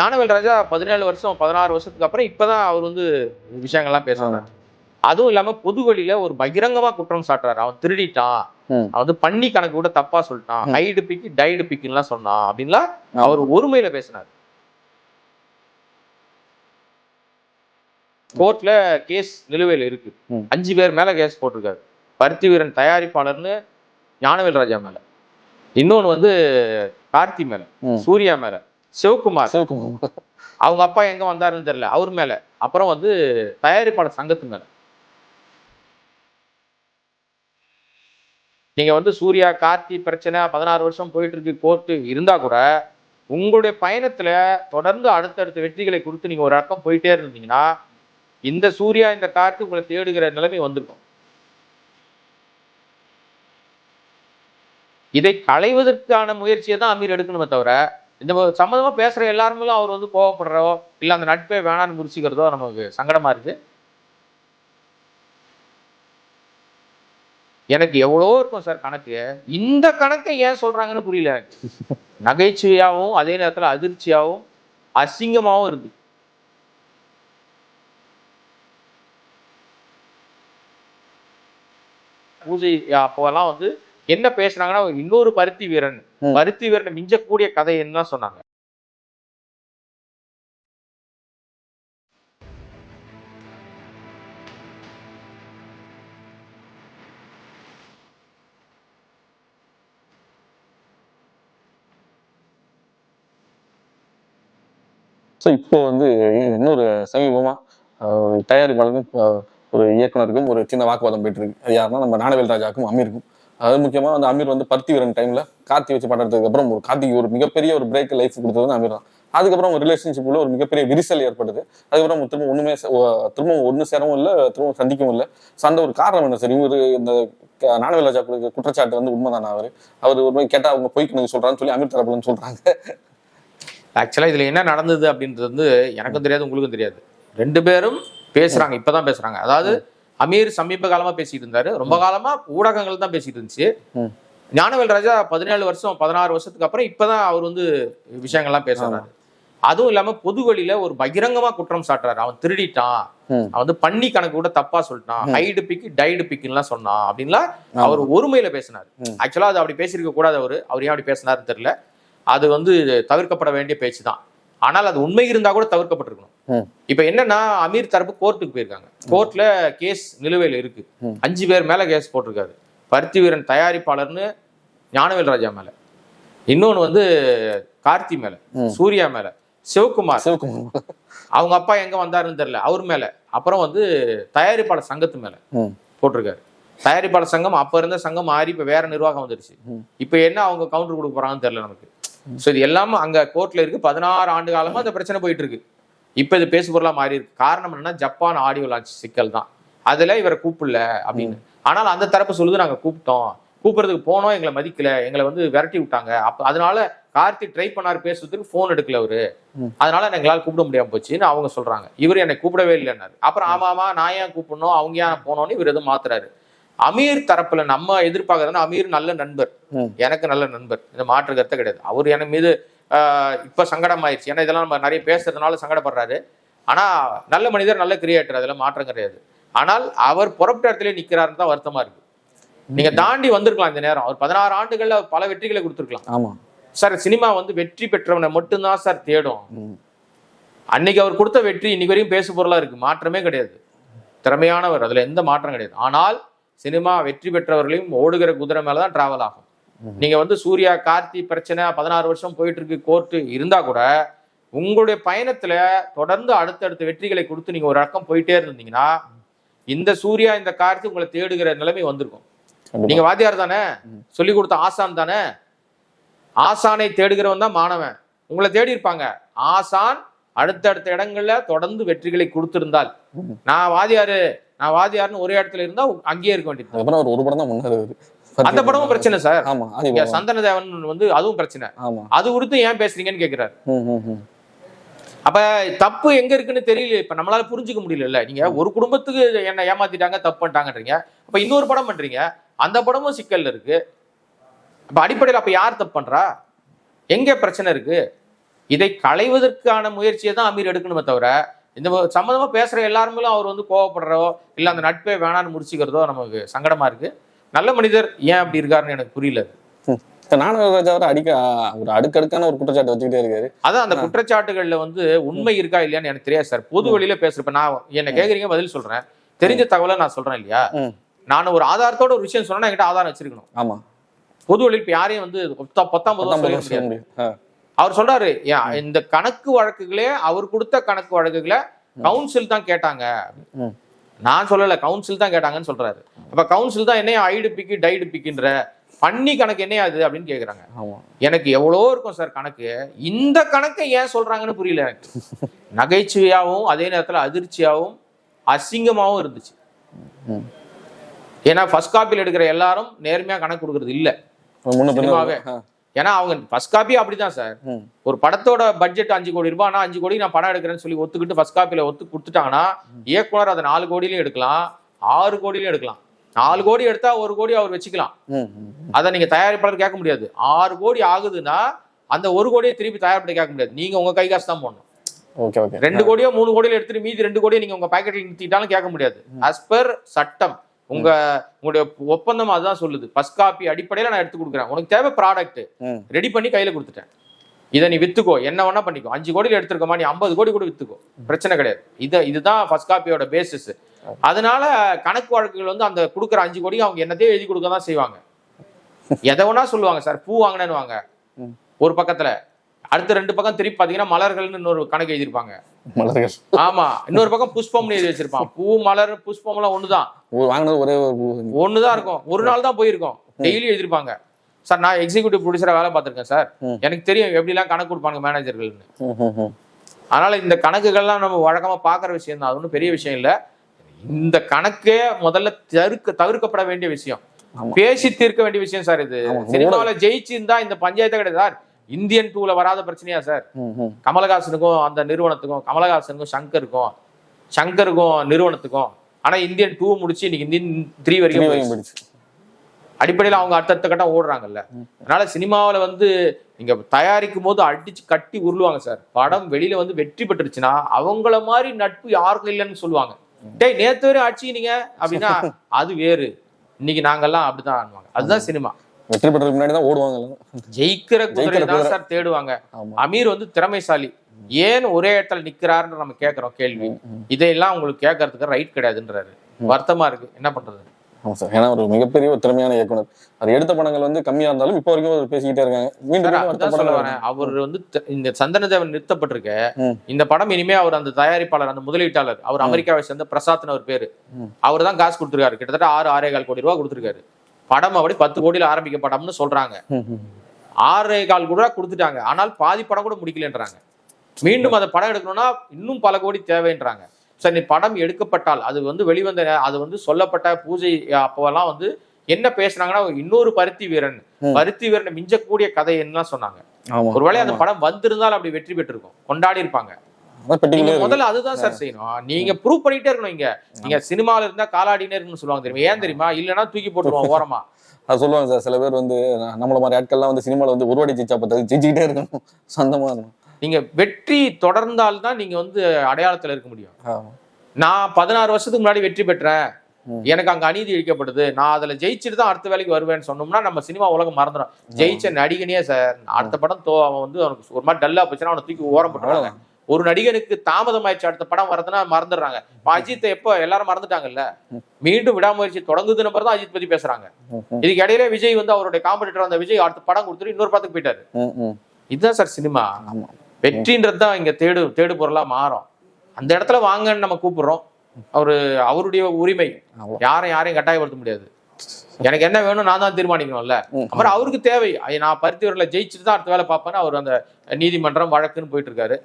ஞானவேல் ராஜா பதினேழு வருஷம் பதினாறு வருஷத்துக்கு அப்புறம் இப்பதான் அவர் வந்து விஷயங்கள்லாம் பேசுறாங்க அதுவும் இல்லாம பொது வழியில ஒரு பகிரங்கமா குற்றம் சாட்டுறாரு. அவன் திருடிட்டான். அவன் வந்து பண்ணி கணக்கு கூட தப்பா சொல்லிட்டான். ஹைடு பிக்கு டைடு பிக்குலாம் சொன்னான் அப்படின்லாம் அவர் ஒருமையில பேசினார். கோர்ட்ல கேஸ் நிலுவையில் இருக்கு. அஞ்சு பேர் மேல கேஸ் போட்டிருக்காரு. பருத்தி வீரன் தயாரிப்பாளர்னு ஞானவேல் ராஜா மேல. இன்னொன்னு வந்து கார்த்தி மேல. சூர்யா மேல. சிவகுமார். சிவகுமார். அவங்க அப்பா எங்க வந்தாருன்னு தெரியல. அவர் மேல. அப்புறம் வந்து தயாரிப்பாளர் சங்கத்து மேல. நீங்க வந்து சூர்யா கார்த்தி பிரச்சனை பதினாறு வருஷம் போயிட்டு இருக்கு கோர்ட்டு. இருந்தா கூட உங்களுடைய பயணத்துல தொடர்ந்து அடுத்தடுத்த வெற்றிகளை கொடுத்து நீங்க ஒரு ரக்கம் போயிட்டே இருந்தீங்கன்னா இந்த சூர்யா இந்த கார்த்தி உங்களை தேடுகிற நிலைமை வந்திருக்கும். இதை களைவதற்கான முயற்சியை தான் அமீர் எடுக்கணுமே தவிர இந்த சம்மந்தமாக பேசுகிற எல்லாருமே அவர் வந்து கோவப்படுறோ இல்லை அந்த நட்பே வேணான்னு முறிச்சிக்கிறதோ நமக்கு சங்கடமாக இருக்குது எனக்கு எவ்வளோ இருக்கும் சார் கணக்கு. இந்த கணக்கை ஏன் சொல்கிறாங்கன்னு புரியல நகைச்சுவையாகவும் அதே நேரத்தில் அதிர்ச்சியாகவும் அசிங்கமாகவும் இருக்கு. பூஜை அப்போல்லாம் வந்து என்ன பேசுனாங்கன்னா இன்னொரு பருத்தி வீரன். பருத்தி வீரனை மிஞ்சக்கூடிய கதை என்ன சொன்னாங்க. ஸோ இப்போ வந்து இன்னொரு சமீபமா ஆஹ், தயாரிப்பாளருக்கும் ஒரு இயக்குனருக்கும் ஒரு சின்ன வாக்குவாதம் போயிட்டு இருக்கு. அது யாருன்னா நம்ம ஞானவேல் ராஜாக்கும் அமீருக்கும். அது முக்கியமாக வந்து அமீர் வந்து பருத்தி வீரன் டைமில் கார்த்தி வச்சு படம் அப்புறம் ஒரு கார்த்திக் ஒரு மிகப்பெரிய ஒரு பிரேக் லைஃப் கொடுத்தது வந்து அமீர் தான். அதுக்கப்புறம் ஒரு உள்ள ஒரு மிகப்பெரிய விரிசல் ஏற்படுது அதுக்கப்புறம் திரும்ப ஒன்றுமே திரும்ப ஒன்று சேரவும் இல்லை திரும்ப சந்திக்கவும் இல்லை. சந்த ஒரு காரணம் என்ன சார் இவர் இந்த நானவேலாஜா கொடுக்க குற்றச்சாட்டு வந்து உண்மைதானா அவர்? அவர் ஒரு மாதிரி கேட்டால் அவங்க போய்க்கணும் சொல்கிறான்னு சொல்லி அமீர் தரப்புலன்னு சொல்கிறாங்க ஆக்சுவலாக இதில் என்ன நடந்தது அப்படின்றது வந்து எனக்கும் தெரியாது உங்களுக்கும் தெரியாது. ரெண்டு பேரும் பேசுகிறாங்க இப்போ தான் பேசுகிறாங்க அதாவது அமீர் சமீப காலமா பேசிட்டு இருந்தாரு. ரொம்ப காலமா ஊடகங்கள் தான் பேசிட்டு இருந்துச்சு. ஞானவேல் ராஜா பதினேழு வருஷம் பதினாறு வருஷத்துக்கு அப்புறம் இப்பதான் அவர் வந்து விஷயங்கள்லாம் பேசுறாரு அதுவும் இல்லாம பொது வழியில ஒரு பகிரங்கமா குற்றம் சாட்டுறாரு. அவன் திருடிட்டான். அவன் வந்து பண்ணி கணக்கு கூட தப்பா சொல்லிட்டான். ஹைடு பிக்கு டைடு பிக்குலாம் சொன்னான் அப்படின்லாம். அவர் ஒருமையில பேசினார். ஆக்சுவலா அது அப்படி பேசியிருக்க கூடாது அவரு. அவர் ஏன் அப்படி பேசினாருன்னு தெரியல. அது வந்து தவிர்க்கப்பட வேண்டிய பேச்சு தான் ஆனால் அது உண்மை இருந்தா கூட தவிர்க்கப்பட்டிருக்கணும். இப்ப என்னன்னா அமீர் தரப்பு கோர்ட்டுக்கு போயிருக்காங்க. கோர்ட்ல கேஸ் நிலுவையில் இருக்கு. அஞ்சு பேர் மேல கேஸ் போட்டிருக்காரு. பருத்தி வீரன் தயாரிப்பாளர்னு ஞானவேல் ராஜா மேல. இன்னொன்னு வந்து கார்த்தி மேல. சூர்யா மேல சிவகுமார். சிவகுமார். அவங்க அப்பா எங்க வந்தாருன்னு தெரியல. அவர் மேல. அப்புறம் வந்து தயாரிப்பாளர் சங்கத்து மேல. போட்டிருக்காரு. தயாரிப்பாளர் சங்கம் அப்ப இருந்த சங்கம் மாறி இப்ப வேற நிர்வாகம் வந்துருச்சு. இப்ப என்ன அவங்க கவுண்டர் கொடுக்க போறாங்கன்னு தெரியல நமக்கு. சோ இது எல்லாமே அங்க கோர்ட்ல இருக்கு. பதினாறு ஆண்டு காலமா அந்த பிரச்சனை போயிட்டு இருக்கு இப்ப இது பேசு பொருளா மாறி இருக்கு காரணம் என்னன்னா ஜப்பான் ஆடியோ லான்ச் சிக்கல் தான். அதுல இவரை கூப்பிடல அப்படின்னு. ஆனால் அந்த தரப்பு சொல்லுது நாங்க கூப்பிட்டோம். கூப்பிடுறதுக்கு போனோம். எங்களை மதிக்கல. எங்களை வந்து விரட்டி விட்டாங்க. அப்ப அதனால கார்த்தி ட்ரை பண்ணாரு பேசுறதுக்கு போன் எடுக்கல அவரு. அதனால எங்களால கூப்பிட முடியாம போச்சுன்னு அவங்க சொல்றாங்க. இவர் என்னை கூப்பிடவே இல்லைன்னாரு. அப்புறம் ஆமா ஆமா நான் ஏன் கூப்பிடணும்? அவங்க ஏன் போனோம்னு இவர் எதுவும் மாத்துறாரு. அமீர் தரப்புல நம்ம எதிர்பார்க்கறதுன்னா அமீர் நல்ல நண்பர். எனக்கு நல்ல நண்பர். இந்த மாற்று கருத்தை கிடையாது. அவர் என் மீது இப்ப சங்கடம் ஆயிடுச்சு ஏன்னா இதெல்லாம் நம்ம நிறைய பேசுறதுனால சங்கடப்படுறாரு. ஆனா நல்ல மனிதர் நல்ல கிரியேட்டர் அதெல்லாம் மாற்றம் கிடையாது. ஆனால் அவர் புறப்பட்ட இடத்துல நிக்கிறாருன்னு தான் வருத்தமா இருக்கு. நீங்க தாண்டி வந்திருக்கலாம் இந்த நேரம். அவர் பதினாறு ஆண்டுகள்ல பல வெற்றிகளை கொடுத்துருக்கலாம். ஆமா. சார் சினிமா வந்து வெற்றி பெற்றவனை மட்டும்தான் சார் தேடும். அன்னைக்கு அவர் கொடுத்த வெற்றி இன்னைக்கு வரையும் பேசு பொருளா இருக்கு. மாற்றமே கிடையாது. திறமையானவர். அதுல எந்த மாற்றம் கிடையாது. ஆனால் சினிமா வெற்றி பெற்றவர்களையும் ஓடுகிற குதிரை மேலதான் டிராவல் ஆகும் ம். நீங்க வந்து சூர்யா கார்த்தி பிரச்சனை பதினாறு வருஷம் போயிட்டு இருக்கு கோர்ட்டு இருந்தா கூட உங்களுடைய பயணத்துல தொடர்ந்து அடுத்தடுத்த வெற்றிகளை கொடுத்து நீங்க ஒரு ரக்கம் போயிட்டே இருந்தீங்கன்னா இந்த சூர்யா இந்த கார்த்தி உங்களை தேடுகிற நிலைமை வந்திருக்கும். நீங்க வாத்தியார் தானே. சொல்லி கொடுத்த ஆசான் தானே ஆசானை தேடுகிறவன் தான் மாணவன் உங்களை தேடி இருப்பாங்க ஆசான் அடுத்தடுத்த இடங்கள்ல தொடர்ந்து வெற்றிகளை கொடுத்திருந்தால். நான் வாதியாரு நான் வாதியார்னு ஒரே இடத்துல இருந்தா அங்கேயே இருக்க வேண்டியது அவர் ஒரு படம் தான் முன்னாடி அந்த படமும் பிரச்சனை சார். ஆமா சந்தன தேவன் வந்து அதுவும் பிரச்சனை. ஆமா. அது குறித்து ஏன் பேசுறீங்கன்னு கேக்குறாரு. அப்ப தப்பு எங்க இருக்குன்னு தெரியல. இப்ப நம்மளால புரிஞ்சுக்க முடியல நீங்க ஒரு குடும்பத்துக்கு என்ன ஏமாத்திட்டாங்க தப்பு பண்ணிட்டாங்கன்றீங்க. அப்ப இன்னொரு படம் பண்றீங்க. அந்த படமும் சிக்கல்ல இருக்கு. அப்ப அடிப்படையில் அப்ப யார் தப்பு பண்றா? எங்க பிரச்சனை இருக்கு? இதை களைவதற்கான முயற்சியை தான் அமீர் எடுக்கணுமே தவிர இந்த ம- சம்மந்தமா பேசுற எல்லாருமே அவர் வந்து கோவப்படுறதோ இல்ல அந்த நட்பே வேணான்னு முடிச்சுக்கிறதோ நமக்கு சங்கடமா இருக்கு. நல்ல மனிதர் ஏன் அப்படி இருக்காருன்னு எனக்கு புரியல. நானும் ராஜா வர அடிக்க ஒரு அடுக்கடுக்கான ஒரு குற்றச்சாட்டு வச்சுக்கிட்டே இருக்காரு. அதான் அந்த குற்றச்சாட்டுகள்ல வந்து உண்மை இருக்கா இல்லையான்னு எனக்கு தெரியாது சார். பொது வழியில பேசுறப்ப நான் என்ன கேக்குறீங்க பதில் சொல்றேன். தெரிஞ்ச தகவலை நான் சொல்றேன் இல்லையா. நான் ஒரு ஆதாரத்தோட ஒரு விஷயம் சொன்னா என்கிட்ட ஆதாரம் வச்சிருக்கணும். ஆமா. பொது வழியில் இப்ப யாரையும் வந்து பத்தாம் பத்தாம் அவர் சொல்றாரு "ஏன், இந்த கணக்கு வழக்குகளே அவர் கொடுத்த கணக்கு வழக்குகளை கவுன்சில் தான் கேட்டாங்க. நான் சொல்லல கவுன்சில் தான் கேட்டாங்கன்னு சொல்றாரு. அப்ப கவுன்சில் தான் என்னைய ஐடு பிக்கு டைடு பிக்குன்ற பண்ணி கணக்கு என்னையா அது அப்படின்னு கேக்குறாங்க. எனக்கு எவ்வளோ இருக்கும் சார் கணக்கு? இந்த கணக்கை ஏன் சொல்றாங்கன்னு புரியல எனக்கு. நகைச்சுவையாகவும் அதே நேரத்துல அதிர்ச்சியாகவும் அசிங்கமாகவும் இருந்துச்சு. ஏன்னா ஃபர்ஸ்ட் காப்பியில் எடுக்கிற எல்லாரும் நேர்மையா கணக்கு கொடுக்கறது இல்ல. ஏன்னா அவங்க ஃபர்ஸ்ட் காப்பி அப்படிதான் சார். ஒரு படத்தோட பட்ஜெட் அஞ்சு கோடி ரூபாய் ஆனா அஞ்சு கோடி நான் படம் எடுக்கிறேன்னு சொல்லி ஒத்துக்கிட்டு ஃபர்ஸ்ட் காப்பியில ஒத்து கொடுத்துட்டாங்கன்னா இயக்குனர் அதை நாலு கோடியிலையும் எடுக்கலாம் ஆறு கோடியிலையும் எடுக்கலாம். நாலு கோடி எடுத்தா ஒரு கோடி அவர் வச்சுக்கலாம். அதை நீங்க தயாரிப்பாளர் கேட்க முடியாது. ஆறு கோடி ஆகுதுன்னா அந்த ஒரு கோடியை திருப்பி தயாரிப்பாளர் கேட்க முடியாது. நீங்க உங்க கை காசு தான் போடணும். ரெண்டு கோடியோ மூணு கோடியில எடுத்துட்டு மீதி ரெண்டு கோடியை நீங்க உங்க பாக்கெட்ல நிறுத்திட்டாலும் கேட்க முடியாது. as per சட்டம். உங்க உங்களுடைய ஒப்பந்தம் அதுதான் சொல்லுது. ஃபர்ஸ்ட் காப்பி அடிப்படையில நான் எடுத்து கொடுக்குறேன். உனக்கு தேவை ப்ராடக்ட். ரெடி பண்ணி கையில கொடுத்துட்டேன். இதை நீ வித்துக்கோ. என்ன வேணா பண்ணிக்கோ. அஞ்சு கோடியில் எடுத்திருக்கமா நீ ஐம்பது கோடி கூட வித்துக்கோ. பிரச்சனை கிடையாது. இது இதுதான் ஃபர்ஸ்ட் காப்பியோட பேசிஸ் அதனால கணக்கு வழக்குகள் வந்து அந்த கொடுக்குற அஞ்சு கோடி அவங்க என்னத்தையும் எழுதி கொடுக்க தான் செய்வாங்க. எதை வேணா சொல்லுவாங்க சார் பூ வாங்கினேன்னு வாங்க. ஒரு பக்கத்துல. அடுத்த ரெண்டு பக்கம் திருப்பி பாத்தீங்கன்னா மலர்கள்னு இன்னொரு கணக்கு எழுதியிருப்பாங்க. மலர்கள். ஆமா இன்னொரு பக்கம் புஷ்பம்னு எழுதி வச்சிருப்பான். பூ மலர் புஷ்பம் எல்லாம் ஒண்ணுதான் வாங்கினது ஒரே ஒரு பூ. ஒண்ணுதான் இருக்கும். ஒரு நாள் தான் போயிருக்கோம். டெய்லி எழுதிருப்பாங்க சார் நான் எக்ஸிக்யூட்டிவ் ப்ரொடியூசரா வேலை பார்த்திருக்கேன் சார். எனக்கு தெரியும் எப்படிலாம் கணக்கு கொடுப்பாங்க மேனேஜர்கள்னு. அதனால இந்த கணக்குகள்லாம் நம்ம வழக்கமா பாக்குற விஷயம் தான். அது ஒன்றும் பெரிய விஷயம் இல்ல. இந்த கணக்கே முதல்ல தவிர்க்க தவிர்க்கப்பட வேண்டிய விஷயம். பேசி தீர்க்க வேண்டிய விஷயம் சார் இது. சினிமாவில ஜெயிச்சிருந்தா இந்த பஞ்சாயத்தை கிடையாது சார். இந்தியன் டூல வராத பிரச்சனையா சார். கமலஹாசனுக்கும் அந்த நிறுவனத்துக்கும் கமலஹாசனுக்கும் சங்கருக்கும் சங்கருக்கும் நிறுவனத்துக்கும். ஆனா இந்தியன் டூ முடிச்சு இன்னைக்கு இந்தியன் த்ரீ வரைக்கும் வரையும். அடிப்படையில அவங்க அடுத்தடுத்த கட்டம் ஓடுறாங்கல்ல. அதனால சினிமாவுல வந்து நீங்க தயாரிக்கும் போது அடிச்சு கட்டி உருளுவாங்க சார். படம் வெளியில வந்து வெற்றி பெற்றுச்சுன்னா அவங்கள மாதிரி நட்பு யாருக்கும் இல்லைன்னு சொல்லுவாங்க. டேய் நேத்து வரை அடிச்சீங்க அப்படின்னா அது வேறு. இன்னைக்கு நாங்கெல்லாம் அப்படிதான் ஆடுவாங்க அதுதான் சினிமா. வெற்றி பெற்றதுக்கு முன்னாடி தான் ஓடுவாங்க. ஜெயிக்கிற குதிரை தான். சார் தேடுவாங்க. அமீர் வந்து திறமைசாலி. ஏன் ஒரே இடத்துல நிக்கிறாருன்னு நம்ம கேட்கிறோம் கேள்வி. இதையெல்லாம் உங்களுக்கு கேட்கறதுக்கு ரைட் கிடையாதுன்றாரு. வருத்தமா இருக்கு. என்ன பண்றது? ஆமா சார். ஏன்னா ஒரு மிகப்பெரிய ஒரு திறமையான இயக்குனர். அது எடுத்த படங்கள் வந்து கம்மியா இருந்தாலும் இப்போ வரைக்கும் அவர் பேசிக்கிட்டே இருக்காங்க. மீண்டும் அவர் வந்து இந்த சந்தனதேவன் நிறுத்தப்பட்டிருக்க. ம். இந்த படம் இனிமே அவர் அந்த தயாரிப்பாளர் அந்த முதலீட்டாளர் அவர் அமெரிக்காவை சேர்ந்த பிரசாத்னு அவர் பேரு. அவர் தான் காசு கொடுத்துருக்காரு. கிட்டத்தட்ட ஆறு ஆறே கால் கோடி ரூபா கொடுத்துருக்காரு. படம் அப்படி பத்து கோடியில ஆரம்பிக்க படம்னு சொல்றாங்க. ம், ம். ஆறே கால் கோடி கொடுத்துட்டாங்க. ஆனால் பாதி படம் கூட முடிக்கலன்றாங்க. மீண்டும் அந்த படம் எடுக்கணும்னா இன்னும் பல கோடி தேவைன்றாங்க. சரி நீ படம் எடுக்கப்பட்டால் அது வந்து வெளிவந்த அது வந்து சொல்லப்பட்ட பூஜை அப்போவெல்லாம் வந்து என்ன பேசுனாங்கன்னா இன்னொரு பருத்தி வீரன். பருத்தி வீரனை மிஞ்சக்கூடிய கதை என்ன சொன்னாங்க. ஒருவேளை அந்த படம் வந்திருந்தால் அப்படி வெற்றி பெற்றிருக்கும். கொண்டாடி இருப்பாங்க முதல்ல அதுதான் சார் செய்யணும். நீங்க ப்ரூவ் பண்ணிட்டே இருக்கணும் இங்க. நீங்க சினிமால இருந்தா காலாடினே இருக்குன்னு சொல்லுவாங்க தெரியுமா? ஏன் தெரியுமா? இல்லைன்னா தூக்கி போட்டுருவோம் ஓரமா. அது சொல்லுவாங்க சார் சில பேர் வந்து நம்மள மாதிரி ஆட்கள்லாம் வந்து சினிமால வந்து ஒரு வாட்டி ஜெயிச்சா பார்த்தா ஜெயிச்சுக்கிட்டே இருக்கணும். சொந்தமா இருக்கணும் நீங்க வெற்றி தொடர்ந்தால் தான் நீங்க வந்து அடையாளத்துல இருக்க முடியும். நான் பதினாறு வருஷத்துக்கு முன்னாடி வெற்றி பெற்றேன். எனக்கு அங்க அநீதி இழைக்கப்படுது. நான் அதுல ஜெயிச்சுட்டு தான் அடுத்த வேலைக்கு வருவேன்னு சொன்னோம்னா நம்ம சினிமா உலகம் மறந்துடும். ஜெயிச்ச நடிகனே சார் அடுத்த படம் தோ அவன் வந்து அவனுக்கு ஒரு மாதிரி டல்லா போச்சுன்னா அவனை தூக்கி ஓரம் போட்டுறாங்க ஒரு நடிகனுக்கு தாமதமாயிடுச்சு அடுத்த படம் வரதுன்னா மறந்துடுறாங்க. அஜித்தை எப்போ எல்லாரும் மறந்துட்டாங்கல்ல? மீண்டும் விடாமுயற்சி தொடங்குதுன்னு பிறகு தான் அஜித் பத்தி பேசுறாங்க. இதுக்கு இடையில விஜய் வந்து அவருடைய காம்படிட்டர் அந்த விஜய் அடுத்த படம் கொடுத்துட்டு இன்னொரு படத்துக்கு போயிட்டாரு. இதுதான் சார் சினிமா வெற்றின்றது தான் இங்க தேடு தேடு பொருளா மாறும். அந்த இடத்துல வாங்கன்னு நம்ம கூப்பிடுறோம். அவரு அவருடைய உரிமை. யாரும் யாரையும் கட்டாயப்படுத்த முடியாது. எனக்கு என்ன வேணும் நான் தான் தீர்மானிக்கணும்ல. அப்புறம் அவருக்கு தேவை. நான் பருத்தியூரில் ஜெயிச்சுட்டு தான் அடுத்த வேலை பார்ப்பேன்னு அவர் அந்த நீதிமன்றம் வழக்குன்னு போயிட்டு இருக்காரு.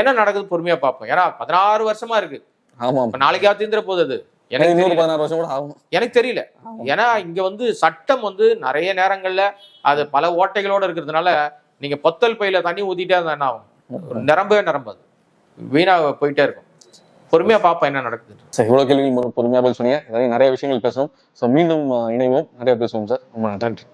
என்ன நடக்குது பொறுமையா பார்ப்போம். ஏன்னா பதினாறு வருஷமா இருக்கு. ஆமா இப்ப நாளைக்கா தீந்துற போகுது அது. எனக்கு இன்னொரு தெரியல. பதினாறு வருஷம் கூட ஆகும் எனக்கு தெரியல. ஏன்னா இங்க வந்து சட்டம் வந்து நிறைய நேரங்கள்ல அது பல ஓட்டைகளோட இருக்கிறதுனால நீங்க பொத்தல் பையில தண்ணி ஊத்திட்டே இருந்தா என்ன ஆகும்? நிரம்பவே நிரம்பாது. வீணா போயிட்டே இருக்கும். பொறுமையா பாப்பா என்ன நடக்குது சார் இவ்வளவு கேள்விகள் பொறுமையா பதில் சொன்னீங்க. நிறைய விஷயங்கள் பேசணும் ஸோ மீண்டும் இணைவோம். நிறைய பேசுவோம் சார் ரொம்ப நன்றி.